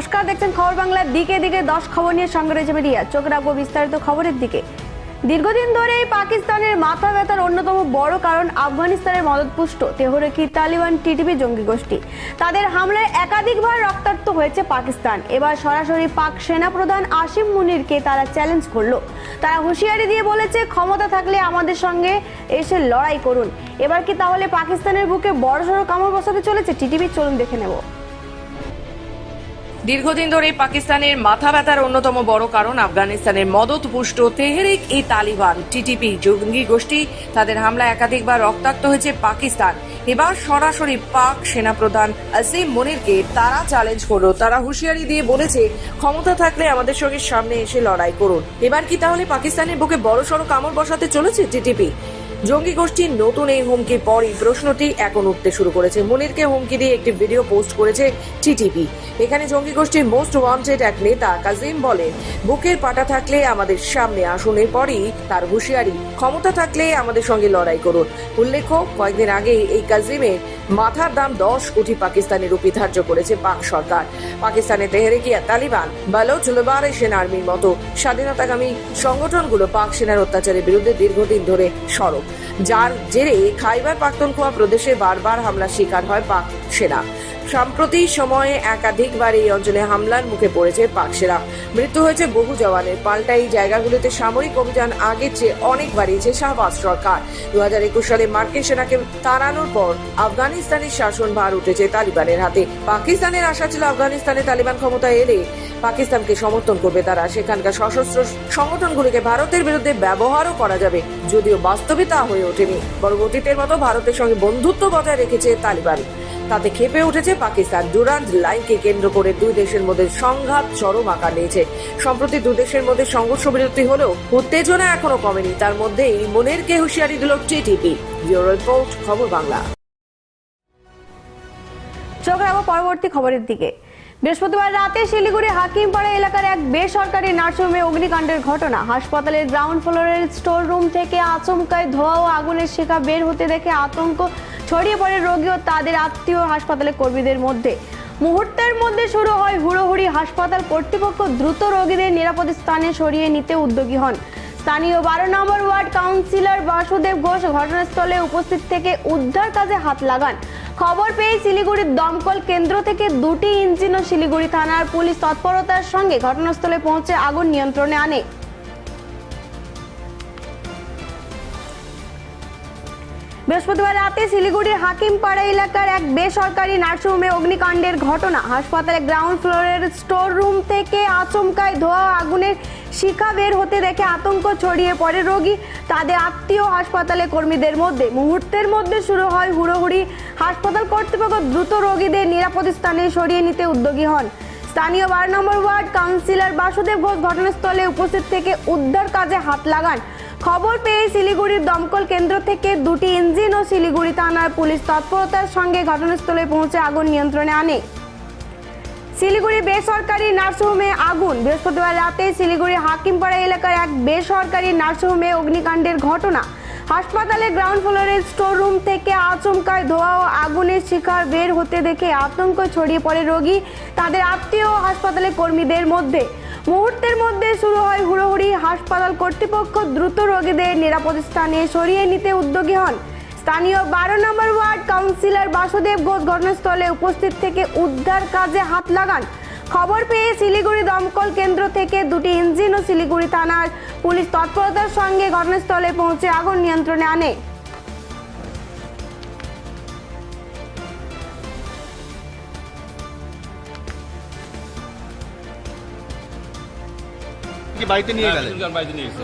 নমস্কার, দেখছেন খবর বাংলার দিকে দিকে। দশ খবর নিয়ে সঙ্গে রয়েছে মিডিয়া। চোখ রাখব বিস্তারিত খবরের দিকে। দীর্ঘদিন ধরে পাকিস্তানের মাথা ব্যথার অন্যতম বড় কারণ আফগানিস্তানের মদতপুষ্ট, তেহরেকি তালিবান টিটিপি জঙ্গি গোষ্ঠী। তাদের হামলায় একাধিকবার রক্তাক্ত হয়েছে পাকিস্তান। এবার সরাসরি পাক সেনাপ্রধান আসিম মুনিরকে তারা চ্যালেঞ্জ করল। তারা হুঁশিয়ারি দিয়ে বলেছে, ক্ষমতা থাকলে আমাদের সঙ্গে এসে লড়াই করুন। এবার কি তাহলে পাকিস্তানের বুকে বড়সড় কামড় বসাতে চলেছে টিটিপি চলুন দেখে নেব। দীর্ঘদিন ধরে পাকিস্তানের মাথা ব্যথার অন্যতম বড় কারণ আফগানিস্তানের মদত পুষ্ট তেহরিক ই তালিবান, টিটিপি, জঙ্গি গোষ্ঠী। তাদের হামলায় একাধিকবার রক্তাক্ত হয়েছে পাকিস্তান। এবার সরাসরি পাক সেনাপ্রধান আসিম মনিরকে তারা চ্যালেঞ্জ করল। তারা হুঁশিয়ারি দিয়ে বলেছে, ক্ষমতা থাকলে আমাদের সঙ্গে সামনে এসে লড়াই করুন। এবার কি তাহলে পাকিস্তানের বুকে বড়সড় কামড় বসাতে চলেছে টিটিপি? জঙ্গি গোষ্ঠীর নতুন এই হুমকির পরই প্রশ্নটি এখন উঠতে শুরু করেছে। মনিরকে হুমকি দিয়ে একটি ভিডিও পোস্ট করেছে টিটিভি। এখানে জঙ্গি গোষ্ঠীর মোস্ট ওয়ান্টেড এক নেতা কাজিম বলেন, বুকের পাটা থাকলে আমাদের সামনে আসুন, এরপরই তার হুঁশিয়ারি। ক্ষমতা থাকলে আমাদের সঙ্গে লড়াই করুন। উল্লেখ্য, কয়েকদিন আগে এই কাজিমের মাথার দাম দশ কোটি পাকিস্তানি রুপি ধার্য করেছে পাক সরকার। পাকিস্তানে তেহরেকিয়া তালিবান বালোচ লোবারে সেনা আর্মির মতো স্বাধীনতাকামী সংগঠনগুলো পাক সেনার অত্যাচারের বিরুদ্ধে দীর্ঘদিন ধরে সরব। যার জেরে খাইবার পাখতুনখোয়া প্রদেশে বারবার হামলার শিকার হয় পাক সেনা। সাম্প্রতিক সময়ে একাধিকবার এই অঞ্চলে হামলার মুখে পড়েছে পাক সেনা মৃত্যু হয়েছে বহু জওয়ানের। পাল্টা এই জায়গাগুলোতে সামরিক অভিযান আগের চেয়ে অনেক বাড়িয়েছে শাহবাজ সরকার। দু হাজার একুশ সালে মার্কিন সেনাকে তাড়ানোর পর আফগানিস্তানের শাসন ভার উঠেছে তালিবানের হাতে। পাকিস্তানের আশা ছিল আফগানিস্তানে তালিবান ক্ষমতায় এলে পাকিস্তানকে সমর্থন করবে তারা। সেখানকার সশস্ত্র সংগঠনগুলিকে ভারতের বিরুদ্ধে ব্যবহারও করা যাবে। যদিও বাস্তবে তা হয়ে ওঠেনি। বরং অতীতের মতো ভারতের সঙ্গে বন্ধুত্ব বজায় রেখেছে তালিবান। তাতে খেপে উঠেছে পাকিস্তান। ডুরান্ড লাইনকে কেন্দ্র করে দুই দেশের মধ্যে সংঘাত চরম আকার নিয়েছে। সম্প্রতি দুই দেশের মধ্যে সংঘর্ষ বিরতি হলেও উত্তেজনা এখনও কমেনি। তার মধ্যেই মনেরকে হুঁশিয়ারি দিল টিটিপি। রিপোর্ট, খবর বাংলা। চোখ রাখব পরবর্তী খবরের দিকে। বৃহস্পতিবার রাতে শিলিগুড়ি হাকিমপাড়া এলাকার এক বেসরকারি নার্সিংহোমে অগ্নিকাণ্ডের ঘটনা। হাসপাতালের গ্রাউন্ড ফ্লোরের স্টোর রুম থেকে আচমকায় ধোয়া ও আগুনের শিখা বের হতে দেখে আতঙ্ক ছড়িয়ে পড়ে রোগী ও তাদের আত্মীয় হাসপাতালের কর্মীদের মধ্যে। মুহূর্তের মধ্যে শুরু হয় হুড়োহুড়ি হাসপাতাল কর্তৃপক্ষ দ্রুত রোগীদের নিরাপদ স্থানে সরিয়ে নিতে উদ্যোগী হন। স্থানীয় বারো নম্বর ওয়ার্ড কাউন্সিলর বাসুদেব ঘোষ ঘটনাস্থলে উপস্থিত থেকে উদ্ধার কাজে হাত লাগান। খবর পেয়ে শিলিগুড়ির দমকল কেন্দ্র থেকে দুটি ইঞ্জিন ও শিলিগুড়ি থানার পুলিশ তৎপরতার সঙ্গে ঘটনাস্থলে পৌঁছে আগুন নিয়ন্ত্রণে আনে। বৃহস্পতিবার রাতে শিলিগুড়ির হাকিমপাড়া এলাকার এক বেসরকারি নার্সিংহোমে অগ্নিকাণ্ডের ঘটনা। হাসপাতালের গ্রাউন্ড ফ্লোরের স্টোর রুম থেকে আচমকায় ধোয়া আগুনের শিখা বের হতে দেখে আতঙ্ক ছড়িয়ে পড়ে রোগী। তাদের আত্মীয় হাসপাতালে কর্মীদের মধ্যে। মুহূর্তের মধ্যে শুরু হয় হুড়োহুড়ি। হাসপাতাল কর্তৃপক্ষ দ্রুত রোগীদের নিরাপদ স্থানে সরিয়ে নিতে উদ্যোগী হন। স্থানীয় বারো নম্বর ওয়ার্ড কাউন্সিলর বাসুদেব ঘোষ ঘটনাস্থলে উপস্থিত থেকে উদ্ধার কাজে হাত লাগান। খবর পেয়ে শিলিগুড়ির দমকল কেন্দ্র থেকে দুটি ইঞ্জিন ও শিলিগুড়ি থানার পুলিশ তৎপরতার সঙ্গে ঘটনাস্থলে পৌঁছে আগুন নিয়ন্ত্রণে আনে। শিলিগুড়ি বেসরকারি নার্সিংহোমে আগুন। বৃহস্পতিবার রাতে শিলিগুড়ি হাকিমপাড়া এলাকার এক বেসরকারি নার্সিংহোমে অগ্নিকাণ্ডের ঘটনা। হাসপাতালের গ্রাউন্ড ফ্লোরের স্টোর রুম থেকে আচমকায় ধোয়া ও আগুনের শিকার বের হতে দেখে আতঙ্ক ছড়িয়ে পড়ে রোগী। তাদের আত্মীয় হাসপাতালের কর্মীদের মধ্যে মুহূর্তের মধ্যে শুরু হয় হুড়োহুড়ি। হাসপাতাল কর্তৃপক্ষ দ্রুত রোগীদের নিরাপদ স্থানে সরিয়ে নিতে উদ্যোগী হন। স্থানীয় বারো নম্বর ওয়ার্ড কাউন্সিলর বাসুদেব ঘোষ ঘটনাস্থলে উপস্থিত থেকে উদ্ধার কাজে হাত লাগান। খবর পেয়ে শিলিগুড়ি দমকল কেন্দ্র থেকে দুটি ইঞ্জিন ও শিলিগুড়ি থানার পুলিশ তৎপরতার সঙ্গে ঘটনাস্থলে পৌঁছে আগুন নিয়ন্ত্রণে আনে। বাড়িতে নিয়ে গেলেন? বাড়িতে নিয়ে গেছে।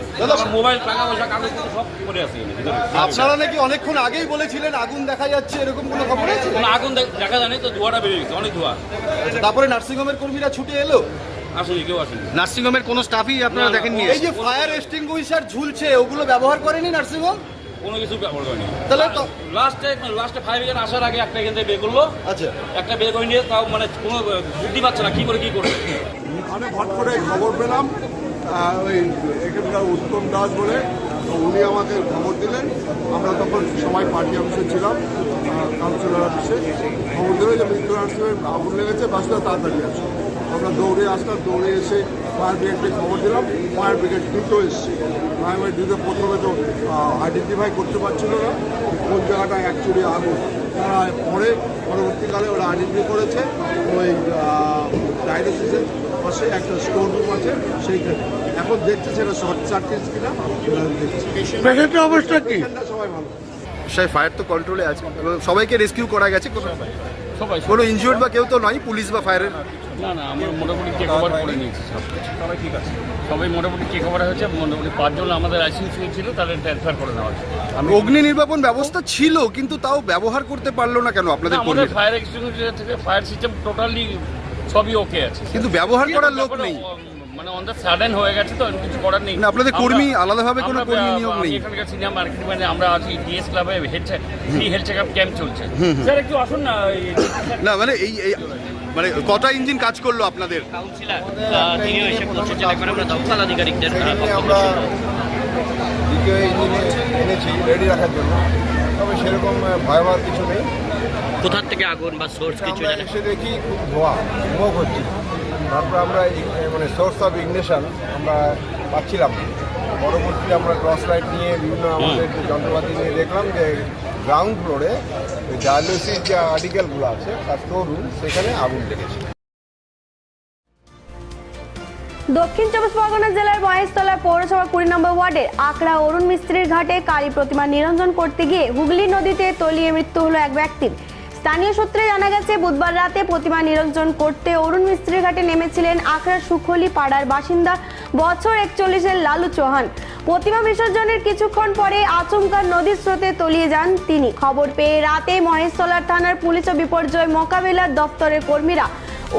মোবাইল টাকা পয়সা কাগজ সব পড়ে আছে আপনারা নাকি অনেকক্ষণ আগেই বলেছিলেন আগুন দেখা যাচ্ছে এরকম কোনো খবর আছে? আগুন দেখা জানি তো ধোয়াটা বেরিয়ে গেছে অনেক ধোয়া। আচ্ছা, তারপরে নার্সিংহোমের কর্মীরা ছুটে এলো? আসেনি কেউ আসেনি। নার্সিংহোমের কোনো স্টাফই আপনারা না, না, দেখেন কোনো- নিয়ে এই যে ফায়ার এক্সটিংগুইশার ঝুলছে ওগুলো ব্যবহার করেনি নার্সিংহোম? কোনো কিছু ব্যবহার করেনি। তাহলে তো লাস্টে লাস্টে ফায়ার ব্রিগেড আসার আগে একটা এখান থেকে বের করল। আচ্ছা। একটা বের করে নিয়ে তাও মানে কোনো বুদ্ধি পাচ্ছে না কি করে কি করবে আমি হট করে খবর পেলাম ওই এখানকার উত্তম দাস বলে, উনি আমাকে খবর দিলেন। আমরা তখন সবাই পার্টি অফিসে ছিলাম কাউন্সিলর অফিসে খবর দিল যে মৃত্যু নার্সিংয়ের আগুন লেগেছে, বাসটা তাড়াতাড়ি আসো। আমরা দৌড়ে আসলাম, দৌড়ে এসে ফায়ার ব্রিগেডকে খবর দিলাম। ফায়ার ব্রিগেড দ্রুত এসছে। ফায়ার ব্রিগেড দ্রুত প্রথমে তো আইডেন্টিফাই করতে পারছিল না কোন জায়গাটা অ্যাকচুয়ালি আগুন। তারা পরে, পরবর্তীকালে ওরা আইডেন্টিফাই করেছে, ওই ডায়ালিসিসের পাশে একটা স্টোর রুম আছে, সেইখানে। এখন দেখছে সেটা শর্ট সার্কিট কিনা দেখছে। পেশেন্টের অবস্থা কি? সবাই ভালো। সেই ফায়ার তো কন্ট্রোলে আছে। সবাইকে রেস্কিউ করা গেছে? কোনো সবাই কোনো ইনজিওর্ড বা কেউ তো নয়? পুলিশ বা ফায়ারের না না আমরা মোটামুটি টেক ওভার করে নিয়েছি সব। সবাই ঠিক আছে। সবাই মোটামুটি টেক ওভার হয়েছে মোটামুটি পাঁচজন আমাদের আইসিইউ ছিল তাদের ট্রান্সফার করে নেওয়া হয়েছে। আমি অগ্নি নির্বাপন ব্যবস্থা ছিল কিন্তু তাও ব্যবহার করতে পারল না কেন আপনাদের আমাদের ফায়ার এক্সটিংগুইশার থেকে ফায়ার সিস্টেম টোটালি সবই ওকে আছে। কিন্তু ব্যবহার করার লোক নেই। মানে অন দ্য সাডেন হয়ে গেছে তো কিছু করার নেই। না, আপনাদের কর্মী আলাদাভাবে কোনো কর্মী নিয়োগ নেই? এখানকার সিনিয়র মার্কেটিং মানে আমরা আছি ডিএস ক্লাবে head free health check up camp চলছে। স্যার একটু আসুন না না মানে এই এই মানে কটা ইঞ্জিন কাজ করল আপনাদের? কাউন্সিলর তিনিও এসে পৌঁছেছেন একবার আমরা দমকল আধিকারিকদের আহ, এমনি বক্তব্য আমরা দ্বিতীয় ইঞ্জিনে এনেছি রেডি রাখার জন্য। তবে সেরকম ভয়াবহ কিছু নেই। কোথার থেকে আগুন বা সোর্স কিছু এসে দেখি খুব ধোয়া স্মোক হচ্ছে। তারপর আমরা মানে সোর্স অফ ইগনিশন আমরা পাচ্ছিলাম। পরবর্তীতে আমরা টর্চ লাইট নিয়ে বিভিন্ন আমাদের যন্ত্রপাতি নিয়ে দেখলাম যে গ্রাউন্ড ফ্লোরে ওই ডায়ালিসিস যে আর্টিকেলগুলো আছে তার রুম সেখানে আগুন লেগেছে। দক্ষিণ চব্বিশ পরগনা জেলার মহেশতলা পৌরসভা কুড়ি নম্বর ওয়ার্ডের আকড়া অরুণ মিস্ত্রির ঘাটে কালী প্রতিমা নিরঞ্জন করতে গিয়ে হুগলি নদীতে তলিয়ে মৃত্যু হলো এক ব্যক্তির। স্থানীয় সূত্রে জানা গেছে, বুধবার রাতে প্রতিমা নিরঞ্জন করতে অরুণ মিস্ত্রির ঘাটে নেমেছিলেন আকড়া সুখলি পাড়ার বাসিন্দা বছর একচল্লিশের লালু চৌহান। প্রতিমা বিসর্জনের কিছুক্ষণ পরে আচমকা নদীর স্রোতে তলিয়ে যান তিনি। খবর পেয়ে রাতে মহেশতলার থানার পুলিশ ও বিপর্যয় মোকাবিলার দপ্তরের কর্মীরা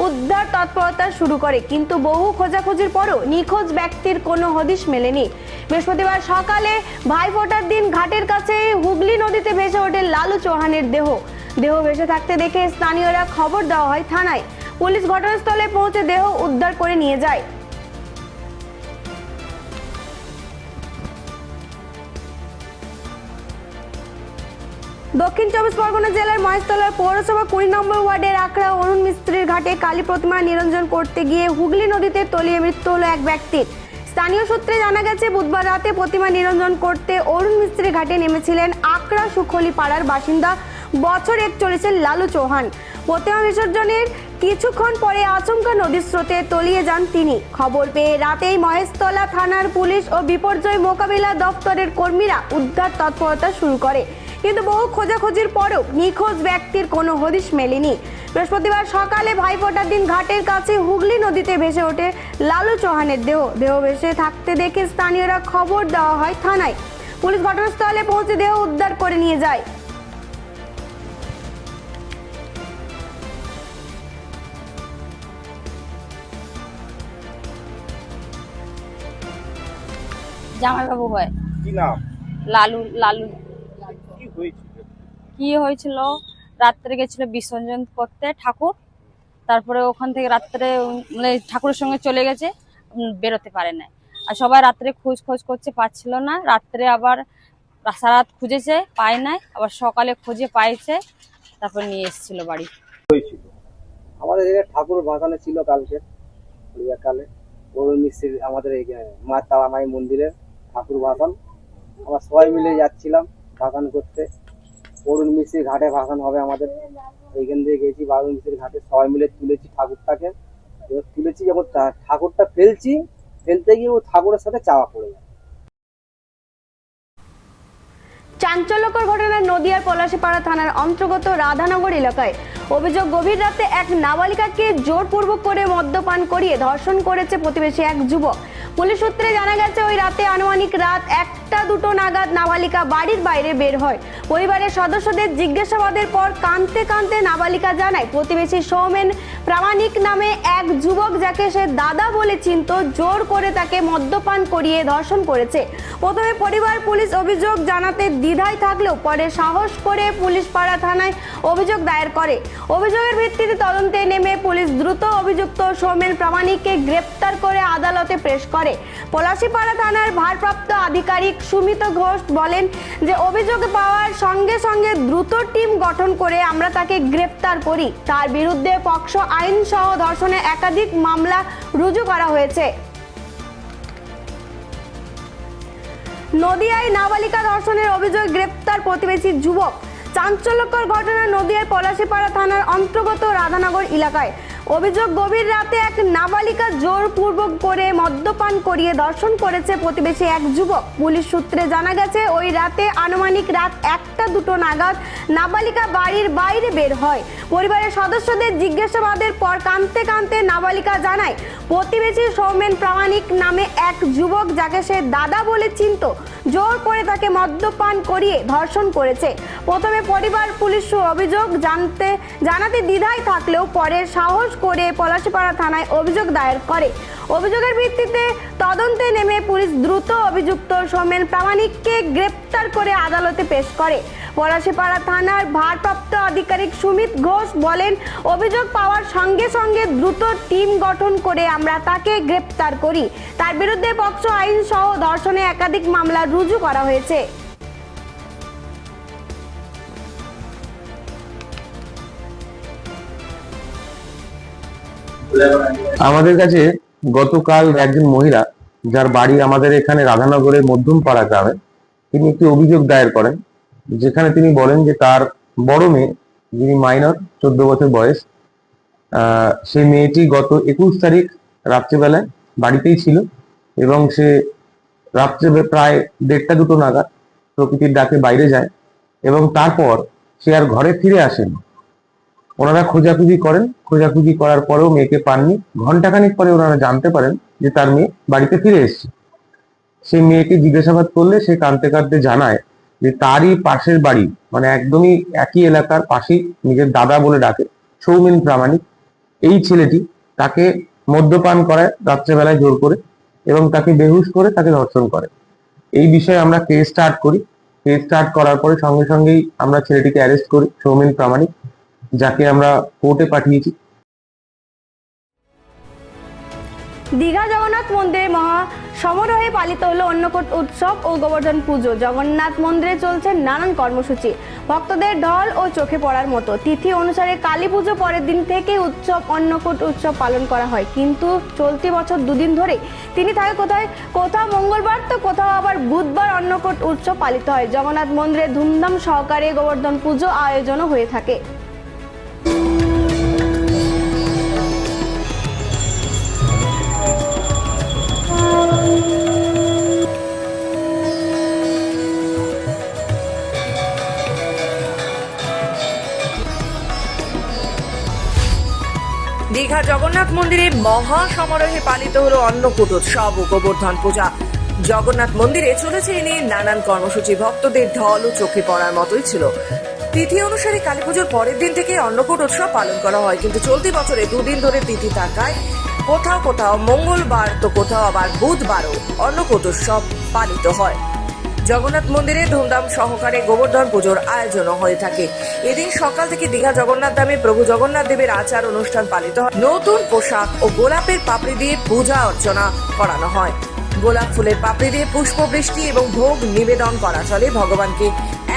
উদ্ধার তৎপরতা শুরু করে, কিন্তু বহু খোঁজাখুঁজির পরও নিখোঁজ ব্যক্তির কোনো হদিশ মেলেনি। বৃহস্পতিবার সকালে ভাইফোঁটার দিন ঘাটের কাছে হুগলি নদীতে ভেসে ওঠে লালু চৌহানের দেহ। দেহ ভেসে থাকতে দেখে স্থানীয়রা খবর দেওয়া হয় থানায়। পুলিশ ঘটনাস্থলে পৌঁছে দেহ উদ্ধার করে নিয়ে যায়। দক্ষিণ চব্বিশ পরগনা জেলার মহেশতলার পৌরসভা কুড়ি নম্বর ওয়ার্ডের আখড়া অরুণ মিস্ত্রির ঘাটে কালী প্রতিমা নিরঞ্জন করতে গিয়ে হুগলি নদীতে তলিয়ে মৃত্যু হলো এক ব্যক্তির। স্থানীয় সূত্রে জানা গেছে, বুধবার রাতে প্রতিমা নিরঞ্জন করতে অরুণ মিস্ত্রি ঘাটে নেমেছিলেন আকড়া সুখলি পাড়ার বাসিন্দা বছর একচল্লিশের লালু চৌহান। প্রতিমা বিসর্জনের কিছুক্ষণ পরে আচমকা নদীর স্রোতে তলিয়ে যান তিনি। খবর পেয়ে রাতেই মহেশতলা থানার পুলিশ ও বিপর্যয় মোকাবিলা দপ্তরের কর্মীরা উদ্ধার তৎপরতা শুরু করে। কিন্তু বহু খোঁজাখুঁজির পরও নিখোঁজ ব্যক্তির কোনো হদিশ মেলেনি। বৃহস্পতিবার সকালে ভাইফোঁটার দিন ঘাটের কাছে হুগলি নদীতে ভেসে ওঠে লালু চৌহানের দেহ। দেহ ভেসে থাকতে দেখে স্থানীয়রা খবর দেওয়া হয় থানায়। পুলিশ ঘটনাস্থলে পৌঁছে দেহ উদ্ধার করে নিয়ে যায়। জামাইবাবু হয়। কি নাম? লালু লালু। কি হয়েছিল? কি হয়েছিল? রাত্রে গেছিল বিসর্জন করতে ঠাকুর। তারপরে ওখান থেকে রাত্রে মানে ঠাকুরের সঙ্গে চলে গেছে বেরোতে পারে না আর সবাই রাত্রে খোঁজ খোঁজ করছে পাচ্ছিল না। রাত্রে আবার সারাত খুঁজেছে পায় নাই। আবার সকালে খুঁজে পাইছে তারপর নিয়ে এসেছিল বাড়ি। আমাদের এখানে ঠাকুর বাঁধানো ছিল কালকে কালে অরুণ মিস্ত্রির আমাদের এই মা তারা মাই মন্দিরের ঠাকুর বাঁধান আমরা সবাই মিলে যাচ্ছিলাম বাগান করতে। অরুণ মিস্ত্রির ঘাটে বাগান হবে আমাদের। এইখান দিয়ে গেছি অরুণ মিস্ত্রির ঘাটে সবাই মিলে তুলেছি ঠাকুরটাকে। এবার তুলেছি যখন ঠাকুরটা ফেলছি, ফেলতে গিয়ে ও ঠাকুরের সাথে চাওয়া পড়ে যায় চাঞ্চল্যকর ঘটনায় নদিয়ার পলাশীপাড়া থানার অন্তর্গত রাধানগর এলাকায়। অভিযোগ গভীর রাতে এক নাবালিকাকে জোরপূর্বক করে মদ্যপান করিয়ে ধর্ষণ করেছে প্রতিবেশী এক যুবক। পুলিশ সূত্রে জানা গেছে, ওই রাতে আনুমানিক রাত একটা দুটো নাগাদ নাবালিকা বাড়ির বাইরে বের হয়। পরিবারের সদস্যদের জিজ্ঞাসাবাদের পর কাঁদতে কাঁদতে নাবালিকা জানায়, প্রতিবেশী সৌমেন প্রামাণিক নামে এক যুবক যাকে সে দাদা বলে চিনত, জোর করে তাকে মদ্যপান করিয়ে ধর্ষণ করেছে। প্রথমে পরিবার পুলিশ অভিযোগ জানাতে দ্বিধায় থাকলেও পরে সাহস করে পুলিশ পাড়া থানায় অভিযোগ দায়ের করে। অভিযোগের ভিত্তিতে তদন্তে নেমে পুলিশ দ্রুত অভিযুক্ত সৌমেন প্রামাণিককে গ্রেপ্তার করে আদালতে পেশ করে। পলাশীপাড়া থানার ভারপ্রাপ্ত আধিকারিক সুমিত ঘোষ বলেন যে, অভিযোগ পাওয়ার সঙ্গে সঙ্গে দ্রুত টিম গঠন করে আমরা তাকে গ্রেপ্তার করি। তার বিরুদ্ধে পক্সো আইন সহ ধর্ষণের একাধিক মামলা রুজু করা হয়েছে। নদিয়ায় নাবালিকা ধর্ষণের অভিযোগ গ্রেপ্তার প্রতিবেশী যুবক। চাঞ্চল্যকর ঘটনা নদিয়ার পলাশীপাড়া থানার অন্তর্গত রাধানগর এলাকায়। অভিযোগ, গভীর রাতে এক নাবালিকা জোরপূর্বক করে মদ্যপান করিয়ে ধর্ষণ করেছে প্রতিবেশী এক যুবক। পুলিশ সূত্রে জানা গেছে, ওই রাতে আনুমানিক রাত একটা দুটো নাগাদ নাবালিকা বাড়ির বাইরে বের হয়। পরিবারের সদস্যদের জিজ্ঞাসাবাদের পর কাঁদতে কাঁদতে নাবালিকা জানায়, প্রতিবেশী সৌমেন প্রামাণিক নামে এক যুবক যাকে সে দাদা বলে চিনত। জোর করে তাকে মদ্যপান করিয়ে ধর্ষণ করেছে। প্রথমে পরিবার পুলিশ অভিযোগ জানতে, জানাতে দ্বিধায় থাকলেও পরে সাহস করে পলাশীপাড়া থানায় অভিযোগ দায়ের করে। অভিযোগের ভিত্তিতে তদন্তে নেমে পুলিশ দ্রুত অভিযুক্ত সৌমেন প্রামাণিককে গ্রেপ্তার করে আদালতে পেশ করে। পলাশীপাড়া থানার ভারপ্রাপ্ত আধিকারিক সুমিত ঘোষ বলেন, অভিযোগ পাওয়ার সঙ্গে সঙ্গে দ্রুত টিম গঠন করে আমরা তাকে গ্রেপ্তার করি। তার বিরুদ্ধে পক্সো আইন সহ ধর্ষণে একাধিক মামলা রুজু করা হয়েছে। আমাদের কাছে গতকাল একজন মহিলা যার বাড়ি আমাদের এখানে রাধানগরের মধ্যমপাড়া গ্রামে, তিনি একটি অভিযোগ দায়ের করেন, যেখানে তিনি বলেন যে তার বড় মেয়ে, যিনি মাইনর, চোদ্দ বছর বয়স সেই মেয়েটি গত একুশ তারিখ রাত্রেবেলায় বাড়িতেই ছিল এবং সে রাত্রে প্রায় দেড়টা দুটো নাগাদ প্রকৃতির ডাকে বাইরে যায় এবং তারপর সে আর ঘরে ফিরে আসেনি। ওনারা খোঁজাখুঁজি করেন। খোঁজাখুঁজি করার পরেও মেয়েকে পাননি। ঘন্টাখানিক পরে ওনারা জানতে পারেন যে তার মেয়ে বাড়িতে ফিরে এসেছে। সেই মেয়েকে জিজ্ঞাসাবাদ করলে সে কাঁদতে কাঁদতে জানায় যে তারই পাশের বাড়ি মানে একদমই একই এলাকার পাশেই নিজের দাদা বলে ডাকে, সৌমিন প্রামাণিক। এই ছেলেটি তাকে মদ্যপান করায় রাত্রেবেলায় জোর করে এবং তাকে বেহুশ করে তাকে ধর্ষণ করে। এই বিষয়ে আমরা কেস স্টার্ট করি। কেস স্টার্ট করার পরে সঙ্গে সঙ্গেই আমরা ছেলেটিকে অ্যারেস্ট করি, সৌমিন প্রামাণিক। যাকে আমরা কোর্টে পাঠিয়েছি। দীঘা জগন্নাথ মন্দিরে মহা সমারোহে পালিত হলো অন্নকূট উৎসব ও গোবর্ধন পুজো। জগন্নাথ মন্দিরে চলছে নানান কর্মসূচি। ভক্তদের ঢল ও চোখে পড়ার মতো। তিথি অনুসারে কালী পুজো পরের দিন থেকে উৎসব, অন্নকূট উৎসব পালন করা হয়। কিন্তু চলতি বছর দুদিন ধরে তিনি থাকে কোথায়? কোথাও মঙ্গলবার তো কোথাও আবার বুধবার অন্নকূট উৎসব পালিত হয়। জগন্নাথ মন্দিরে ধুমধাম সহকারে গোবর্ধন পুজো আয়োজনও হয়ে থাকে। দীঘা জগন্নাথ মন্দিরে মহা সমারোহে পালিত হলো অন্নকূট উৎসব ও গোবর্ধন পূজা। জগন্নাথ মন্দিরে চলেছে এ নিয়ে নানান কর্মসূচি, ভক্তদের ঢল ও চোখে পড়ার মতোই ছিল। তিথি অনুসারে কালী পুজোর পরের দিন থেকে অন্নকূট উৎসব পালন করা হয়, কিন্তু চলতি বছরে দুদিন ধরে তিথি থাকায় কোথাও কোথাও মঙ্গলবার তো কোথাও আবার বুধবারও অন্নকূট উৎসব পালিত হয়। জগন্নাথ মন্দিরে ধুমধাম সহকারে গোবর্ধন পুজোর আয়োজনও হয়ে থাকে। এদিন সকাল থেকে দীঘা জগন্নাথ ধামে প্রভু জগন্নাথ দেবের আচার অনুষ্ঠান পালিত হয়। নতুন পোশাক ও গোলাপের পাপড়ি দিয়ে পূজা অর্চনা করানো হয়। গোলাপ ফুলের পাপড়ি দিয়ে পুষ্প বৃষ্টি এবং ভোগ নিবেদন করা চলে। ভগবানকে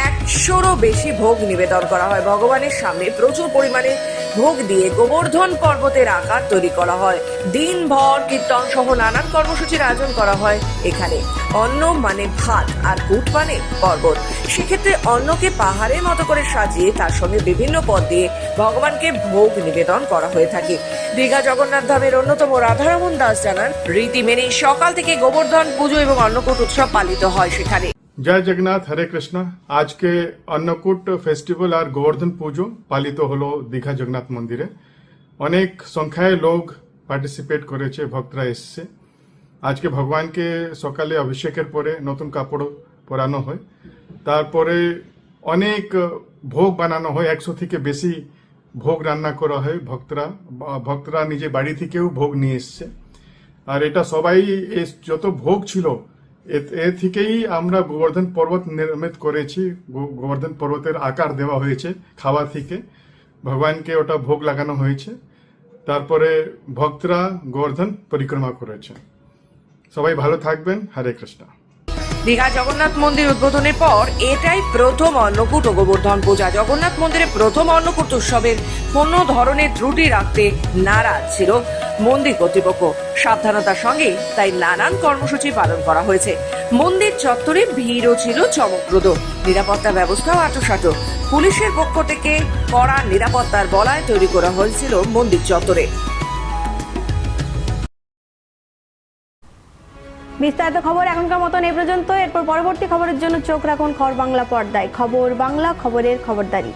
একশোরও বেশি ভোগ নিবেদন করা হয়। ভগবানের সামনে প্রচুর পরিমাণে ভোগ দিয়ে গোবর্ধন পর্বতের আকার তৈরি করা হয়। দিনভর কীর্তন সহ নানান কর্মসূচির আয়োজন করা হয় এখানে। অন্ন মানে ভাত আর কুট মানে পর্বত। সেক্ষেত্রে অন্নকে পাহাড়ের মতো করে সাজিয়ে তার সঙ্গে বিভিন্ন পদ দিয়ে ভগবানকে ভোগ নিবেদন করা হয়ে থাকে। দীঘা জগন্নাথ ধামের অন্যতম রাধারমন দাস জানান, রীতি মেনে সকাল থেকে গোবর্ধন পুজো এবং অন্নকূট উৎসব পালিত হয় সেখানে। জয় জগন্নাথ হরে কৃষ্ণ আজকে অন্নকূট ফেস্টিভ্যাল আর গোবর্ধন পুজো পালিত হলো দীঘা জগন্নাথ মন্দিরে অনেক সংখ্যায় লোক পার্টিসিপেট করেছে ভক্তরা এসছে আজকে ভগবানকে সকালে অভিষেকের পরে নতুন কাপড় পরানো হয় তারপরে অনেক ভোগ বানানো হয় একশো থেকে বেশি ভোগ রান্না করা হয় ভক্তরা ভক্তরা নিজে বাড়ি থেকেও ভোগ নিয়ে এসছে আর এটা সবাই যত ভোগ ছিল এ- থেকেই আমরা গোবর্ধন পর্বত নির্মিত করেছি। গোবর্ধন পর্বতের আকার দেওয়া হয়েছে খাওয়া থেকে। ভগবানকে ওটা ভোগ লাগানো হয়েছে। তারপরে ভক্তরা গোবর্ধন পরিক্রমা করেছে। সবাই ভালো থাকবেন। হরে কৃষ্ণ। দীঘা জগন্নাথ মন্দির উদ্বোধনের পর এটাই প্রথম অন্নকূট ও গোবর্ধন পূজা। জগন্নাথ মন্দিরে প্রথম অন্নকূট উৎসবের কোনো ধরনের ত্রুটি রাখতে নারাজ ছিল মন্দির কর্তৃপক্ষ। সাবধানতার সঙ্গে তাই নানান কর্মসূচি পালন করা হয়েছে। মন্দির চত্বরে ভিড়ও ছিল চমকপ্রদ। নিরাপত্তা ব্যবস্থাও আটোসাটো। পুলিশের পক্ষ থেকে কড়া নিরাপত্তার বলায় তৈরি করা হয়েছিল মন্দির চত্বরে। বিস্তারিত খবর এখনকার মতন এ পর্যন্ত এরপর পরবর্তী খবরের জন্য চোখ রাখুন খবর বাংলা পর্দায়। খবর বাংলা, খবরের খবরদারি।